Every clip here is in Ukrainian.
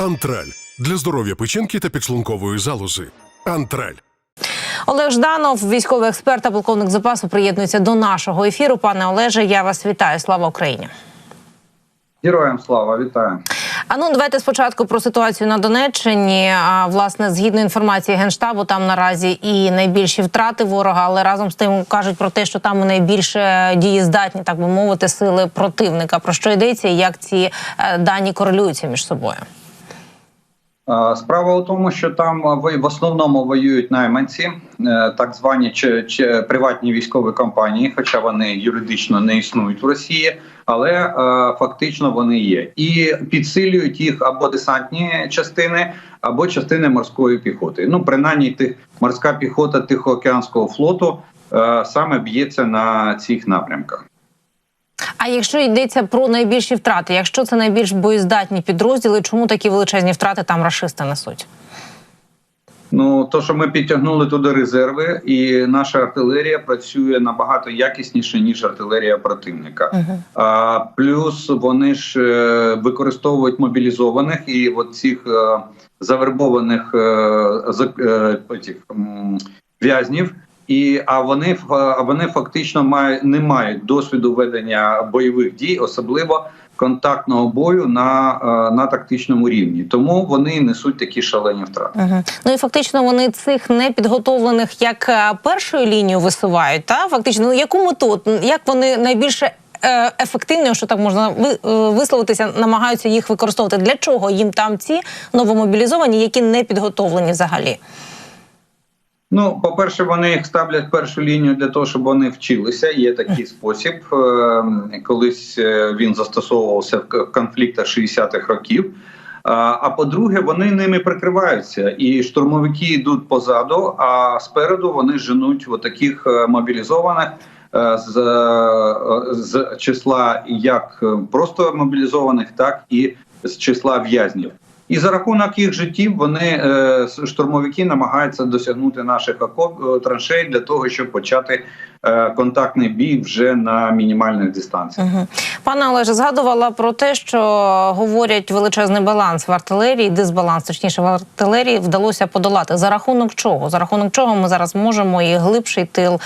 Антраль для здоров'я печінки та підшлункової залози. Антраль. Олег Жданов, військовий експерт та полковник запасу, приєднується до нашого ефіру. Пане Олеже, я вас вітаю. Слава Україні. Героям слава, вітаю. А ну давайте спочатку про ситуацію на Донеччині. А власне, згідно інформації генштабу, там наразі і найбільші втрати ворога, але разом з тим кажуть про те, що там найбільше дієздатні, так би мовити, сили противника. Про що йдеться і як ці е, дані корелюються між собою? Справа у тому, що там в основному воюють найманці, е, так звані чи, чи приватні військові компанії, хоча вони юридично не існують в Росії, але е, фактично вони є і підсилюють їх або десантні частини, або частини морської піхоти. Ну, принаймні, тих морська піхота Тихоокеанського флоту е, саме б'ється на цих напрямках. А якщо йдеться про найбільші втрати, якщо це найбільш боєздатні підрозділи, чому такі величезні втрати там рашисти несуть? Ну то, що ми підтягнули туди резерви, і наша артилерія працює набагато якісніше ніж артилерія противника. А плюс вони ж е, використовують мобілізованих і от цих е, завербованих е, в'язнів. І а вони вони фактично мають не мають досвіду ведення бойових дій, особливо контактного бою на, е, на тактичному рівні. Тому вони несуть такі шалені втрати. Угу. Ну і фактично вони цих непідготовлених як е, першою лінію висувають. Та фактично, ну яку мету як вони найбільше е, ефективно, якщо так можна ви- висловитися, намагаються їх використовувати? Для чого їм там ці новомобілізовані, які не підготовлені взагалі? Ну, по-перше, вони їх ставлять в першу лінію для того, щоб вони вчилися. Є такий спосіб. Е, Колись е, він застосовувався в конфліктах 60-х років. А по-друге, вони ними прикриваються, і штурмовики йдуть позаду, а спереду вони женуть таких мобілізованих е, з, е, з числа як е, просто мобілізованих, так і з числа в'язнів. І за рахунок їх життів вони е, штурмовики намагаються досягнути наших окоп е, траншей для того, щоб почати е, контактний бій вже на мінімальних дистанціях. Угу. Пане Олеже, згадувала про те, що говорять величезний баланс в артилерії, дисбаланс, точніше в артилерії вдалося подолати. За рахунок чого? За рахунок чого ми зараз можемо і глибший тил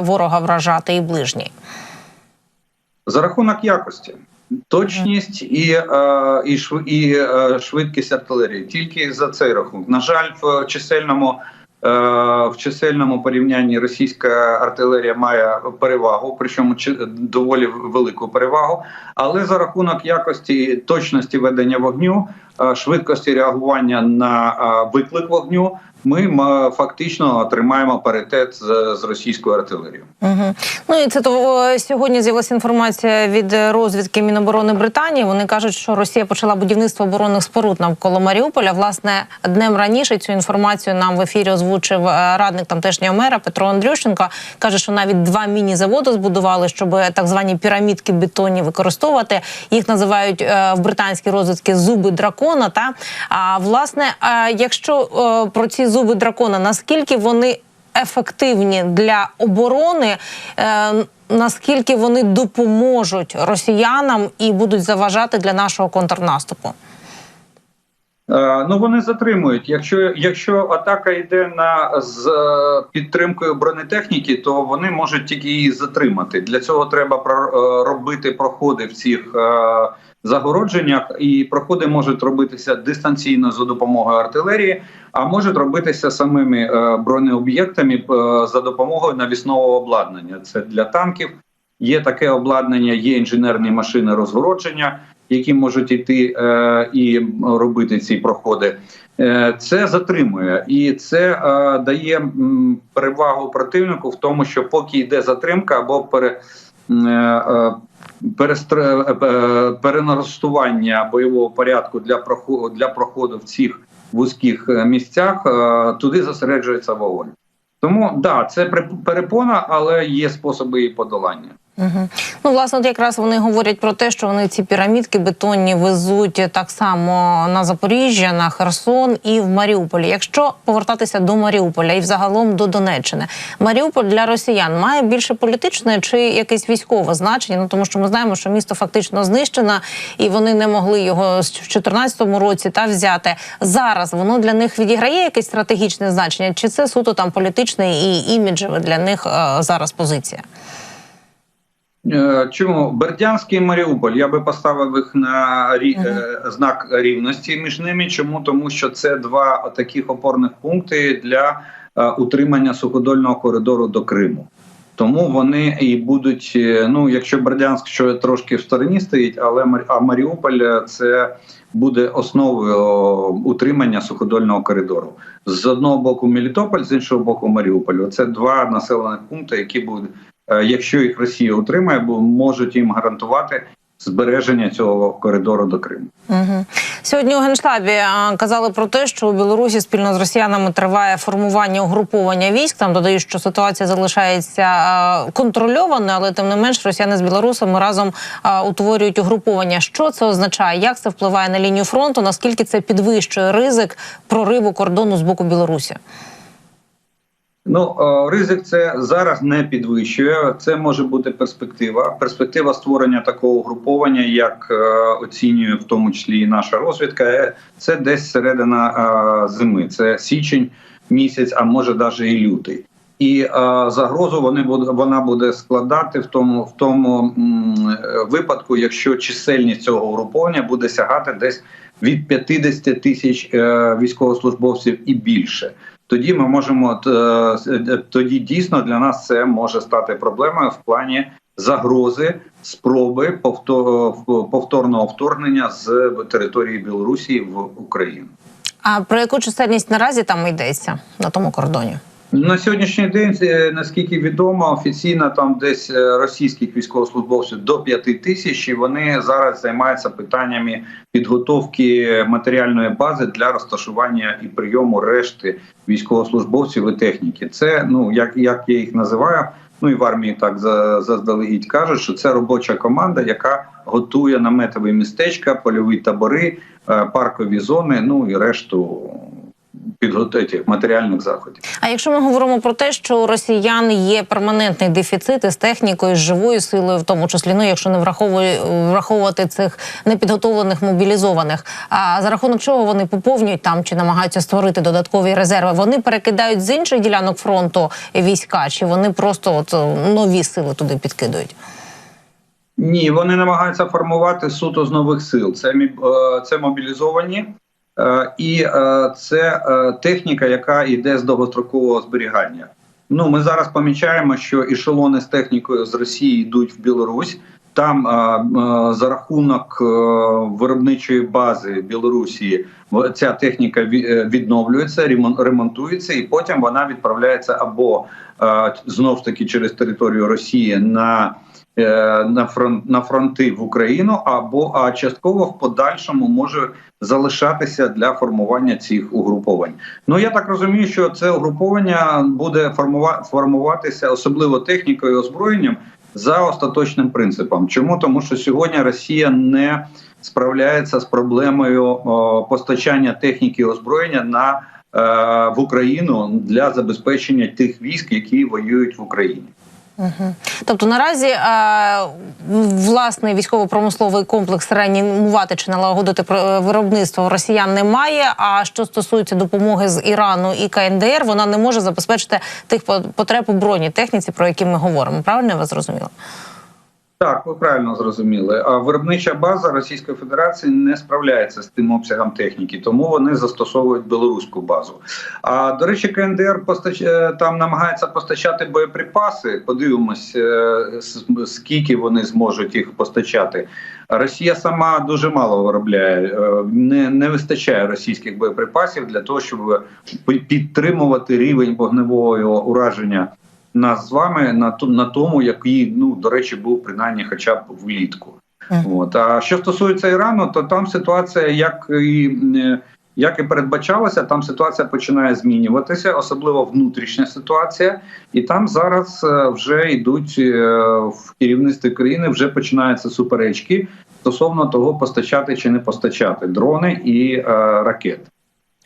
ворога вражати, і ближній? За рахунок якості, точність і, е, і, і е, швидкість артилерії. Тільки за цей рахунок. На жаль, в чисельному. е, В чисельному порівнянні російська артилерія має перевагу, причому доволі велику перевагу. Але за рахунок якості точності ведення вогню, швидкості реагування на е, виклик вогню, ми фактично отримаємо паритет з, з російською артилерією. Угу. Ну і це то е, сьогодні з'явилася інформація від е, розвідки Міноборони Британії. Вони кажуть, що Росія почала будівництво оборонних споруд навколо Маріуполя. Власне, днем раніше цю інформацію нам в ефірі озвучив е, радник тамтешнього мера Петро Андрющенко. каже, що навіть два міні-заводи збудували, щоб так звані пірамідки бетонні використовувати. Їх називають е, в британській розвідці зуби дракона. Та а власне, а якщо а, про ці зуби дракона, наскільки вони ефективні для оборони, е, наскільки вони допоможуть росіянам і будуть заважати для нашого контрнаступу? Е, Ну вони затримують. Якщо якщо атака йде на з е, підтримкою бронетехніки, то вони можуть тільки її затримати. Для цього треба е, робити проходи в цих загородженнях, і проходи можуть робитися дистанційно за допомогою артилерії, а можуть робитися самими бронеоб'єктами за допомогою навісного обладнання. Це для танків. Є таке обладнання, є інженерні машини розгородження, які можуть йти е, і робити ці проходи. Е, це затримує і це е, дає перевагу противнику в тому, що поки йде затримка або пере, е, е, перестр- е, переналаштування бойового порядку для проходу для проходу в цих вузьких місцях, туди зосереджується вогонь. Тому да, це перепона, але є способи її подолання. Угу. Ну, власне, от якраз вони говорять про те, що вони ці пірамідки бетонні везуть так само на Запоріжжя, на Херсон і в Маріуполі. Якщо повертатися до Маріуполя і взагалом до Донеччини, Маріуполь для росіян має більше політичне чи якесь військове значення? Ну тому що ми знаємо, що місто фактично знищено, і вони не могли його в 2014 році та взяти. Зараз воно для них відіграє якесь стратегічне значення, чи це суто там політичне і іміджеве для них е, зараз позиція? Е, Чому Бердянський і Маріуполь? Я би поставив їх на рі... Мгм. е, знак рівності між ними. Чому тому, що це два таких опорних пункти для е, утримання суходольного коридору до Криму. Тому вони і будуть. Ну, якщо Бердянськ що трошки в стороні стоїть, але а Маріуполь це буде основою утримання суходольного коридору. З одного боку Мелітополь, з іншого боку Маріуполь. Це два населених пункти, які будуть якщо їх Росія утримає, бо можуть їм гарантувати збереження цього коридору до Криму. Угу. Сьогодні у генштабі а, казали про те, що у Білорусі спільно з росіянами триває формування угруповання військ. Там додають, що ситуація залишається а, контрольованою, але тим не менш росіяни з білорусами разом утворюють угруповання. Що це означає? Як це впливає на лінію фронту? Наскільки це підвищує ризик прориву кордону з боку Білорусі? Ну е, ризик це зараз не підвищує. Це може бути перспектива. Перспектива створення такого угруповання, як е, оцінює в тому числі і наша розвідка. е, Це десь середина зими. Це січень місяць, а може навіть і лютий. І загрозу вони вона буде складати в тому в тому випадку, якщо чисельність цього угруповання буде сягати десь від 50 тисяч військовослужбовців і більше. Тоді ми можемо е, е, тоді дійсно для нас це може стати проблемою в плані загрози спроби повтор- повторного вторгнення з території Білорусі в Україну. А про яку чисельність наразі там йдеться на тому кордоні? На сьогоднішній день, е, наскільки відомо, офіційно там десь е, російських військовослужбовців до 5 тисяч. і Вони зараз займаються питаннями підготовки матеріальної бази для розташування і прийому решти військовослужбовців і техніки. Це ну як, як я їх називаю. Ну і в армії так за- заздалегідь кажуть, що це робоча команда, яка готує наметові містечка, польові табори, е, паркові зони, ну і решту підготовчих матеріальних заходів. А якщо ми говоримо про те, що у росіян є перманентний дефіцит із технікою, з живою силою, в тому числі, ну якщо не враховувати цих непідготовлених мобілізованих, а за рахунок чого вони поповнюють там чи намагаються створити додаткові резерви, вони перекидають з інших ділянок фронту війська, чи вони просто от нові сили туди підкидують? Ні, вони намагаються формувати суто з нових сил. Це е, це мобілізовані. Е, І е, це е, техніка, яка йде з довгострокового зберігання. Ну, ми зараз помічаємо, що ешелони з технікою з Росії йдуть в Білорусь. Там за рахунок виробничої бази Білорусі ця техніка відновлюється, ремон- ремонтується, і потім вона відправляється або знов таки через територію Росії на на фронт на фронти в Україну, або а частково в подальшому може залишатися для формування цих угруповань. Ну я так розумію, що це угруповання буде формува- формуватися особливо технікою і озброєнням за остаточним принципом. Чому тому, що сьогодні Росія не справляється з проблемою о, постачання техніки і озброєння на е, в Україну для забезпечення тих військ, які воюють в Україні. Угу. Тобто наразі е, власний військово-промисловий комплекс реанімувати чи налагодити про- виробництво росіян немає. А що стосується допомоги з Ірану і КНДР, вона не може забезпечити тих по- потреб у броні техніці, про які ми говоримо. Правильно я вас зрозуміла? Так, ви правильно зрозуміли. А виробнича база Російської Федерації не справляється з тим обсягом техніки, тому вони застосовують білоруську базу. А до речі, КНДР постач... е, там намагається постачати боєприпаси. Подивимось, е, скільки вони зможуть їх постачати. Росія сама дуже мало виробляє, е, не, не вистачає російських боєприпасів для того, щоб підтримувати рівень вогневого ураження нас з вами на на тому, який ну до речі був принаймні, хоча б влітку. Мгм. От а що стосується Ірану, то там ситуація як і е, Як і передбачалося, там ситуація починає змінюватися, особливо внутрішня ситуація, і там зараз е, вже йдуть е, в керівництві країни, вже починаються суперечки стосовно того, постачати чи не постачати дрони і е, ракети.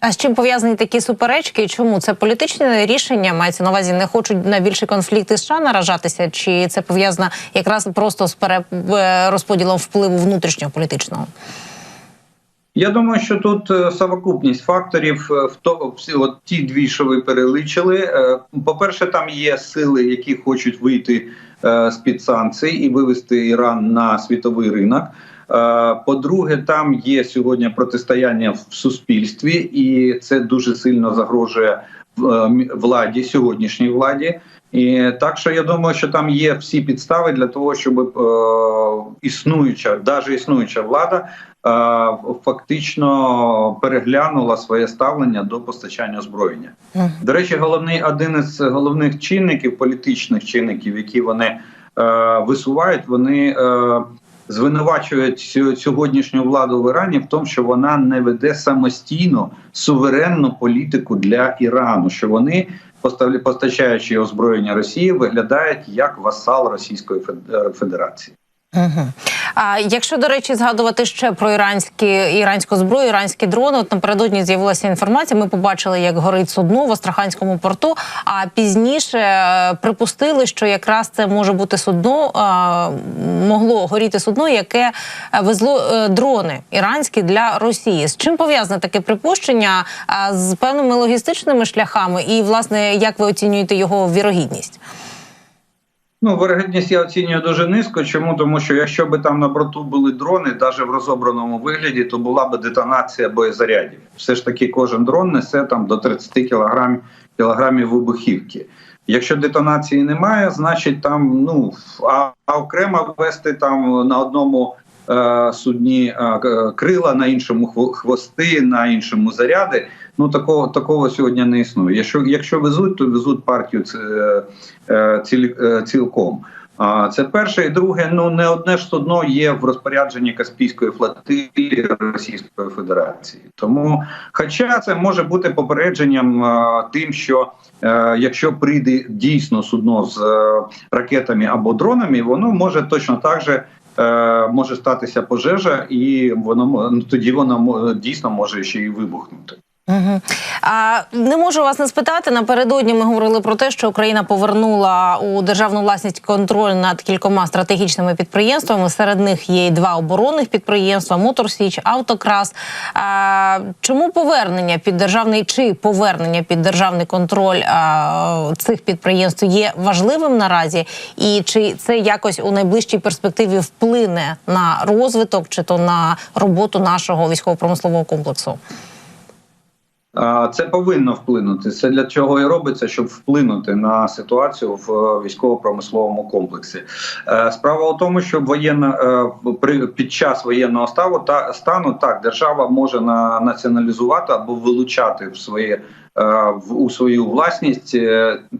А з чим пов'язані такі суперечки? І Чому це політичне рішення? Мається на увазі, не хочуть на більші конфлікти США наражатися, чи це пов'язано якраз просто з пере... е, впливу внутрішньополітичного? Я думаю, що тут е, совокупність факторів е, в то от ті дві, що ви переличили. По-перше, там є сили, які хочуть вийти з під санкцій і вивести Іран на світовий ринок. Е, По-друге, там є сьогодні протистояння в суспільстві, і це дуже сильно загрожує е, владі, сьогоднішній владі. І так що я думаю, що там є всі підстави для того, щоб е, існуюча, навіть існуюча влада е, фактично переглянула своє ставлення до постачання озброєння. До речі, головний один із головних чинників, політичних чинників, які вони е, висувають, вони е, звинувачують сьогоднішню владу в Ірані в тому, що вона не веде самостійно суверенну політику для Ірану, що вони постачаючи озброєння Росії, виглядають як васал Російської Фед- Федерації. Угу. А якщо до речі згадувати ще про іранські іранську зброю, іранські дрони, от напередодні з'явилася інформація. Ми побачили, як горить судно в Астраханському порту. А пізніше е, припустили, що якраз це може бути судно, е, могло горіти судно, яке е, везло дрони іранські для Росії. З чим пов'язане таке припущення? А з певними логістичними шляхами, і власне як ви оцінюєте його вірогідність? Ну, вирогідність я оцінюю дуже низько. Чому? Тому що якщо би там на борту були дрони, навіть в розобраному вигляді, то була б детонація боєзарядів. Все ж таки, кожен дрон несе там до 30 кілограм, кілограмів вибухівки. Якщо детонації немає, значить там ну а, окремо вести там на одному судні е, крила, на іншому хво- хвости, на іншому заряди. Ну такого такого сьогодні не існує. Якщо якщо везуть, то везуть партію е, цілі, е, цілком. А це перше і друге. Ну не одне ж судно є в розпорядженні Каспійської флотилії Російської Федерації. Тому, хоча це може бути попередженням е, тим, що е, якщо прийде дійсно судно з е, ракетами або дронами, воно може точно так же. Е, Може статися пожежа, і воно ну, тоді воно мо- дійсно може ще й вибухнути. Угу. А не можу вас не спитати. Напередодні ми говорили про те, що Україна повернула у державну власність контроль над кількома стратегічними підприємствами. Серед них є й два оборонних підприємства: Моторсіч, Автокрас. А, чому повернення під державний чи повернення під державний контроль а, цих підприємств є важливим наразі? І чи це якось у найближчій перспективі вплине на розвиток чи то на роботу нашого військово-промислового комплексу? Це повинно вплинути. Це для чого і робиться, щоб вплинути на ситуацію в е, військово-промисловому комплексі. Е, Справа у тому, що воєнна е, під час воєнного ставу та стану так держава може на націоналізувати або вилучати в своє у свою власність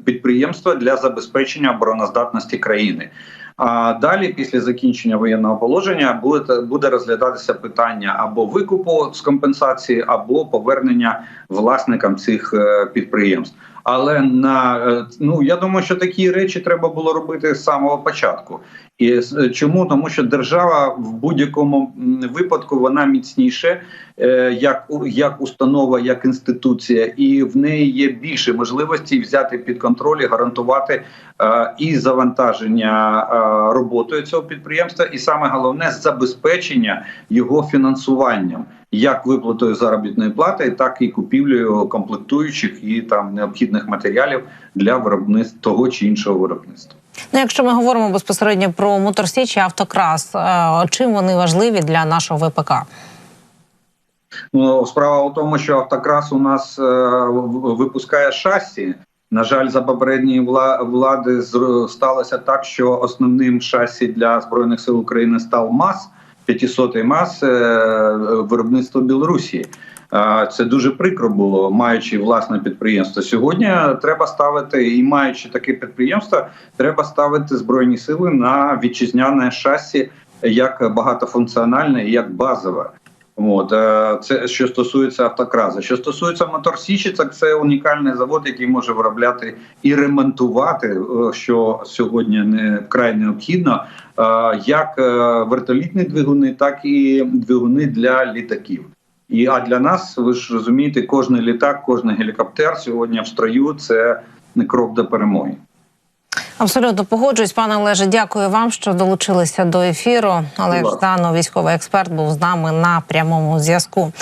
підприємства для забезпечення обороноздатності країни. А далі, після закінчення воєнного положення, буде буде розглядатися питання або викупу з компенсації, або повернення власникам цих е, підприємств. Але на е, ну я думаю, що такі речі треба було робити з самого початку. І чому? Тому, що держава в будь-якому випадку вона міцніше, е, як як установа, як інституція, і в неї є більше можливостей взяти під контроль і гарантувати е, і завантаження е, роботою цього підприємства, і саме головне забезпечення його фінансуванням, як виплатою заробітної плати, так і купівлею комплектуючих і там необхідних матеріалів для виробництва того чи іншого виробництва. Ну, якщо ми говоримо безпосередньо про моторсіч і автокрас, е, чим вони важливі для нашого ВПК? Ну, справа у тому, що автокрас у нас е, випускає шасі. На жаль, за попередньої вла- влади сталося так, що основним шасі для збройних сил України став МАЗ, 500-й МАЗ е, виробництво Білорусі. Це дуже прикро було, маючи власне підприємство. Сьогодні треба ставити і маючи таке підприємство, треба ставити збройні сили на вітчизняне шасі як багатофункціональне і як базове. От е, це що стосується автокрази. Що стосується моторсічі, так це унікальний завод, який може виробляти і ремонтувати, е, що сьогодні не вкрай необхідно, е, як вертолітні двигуни, так і двигуни для літаків. І а для нас, ви ж розумієте, кожен літак, кожен гелікоптер сьогодні в строю це не крок до перемоги. Абсолютно погоджуюсь, пане Олеже. Дякую вам, що долучилися до ефіру. Олег. Жданов, військовий експерт, був з нами на прямому зв'язку.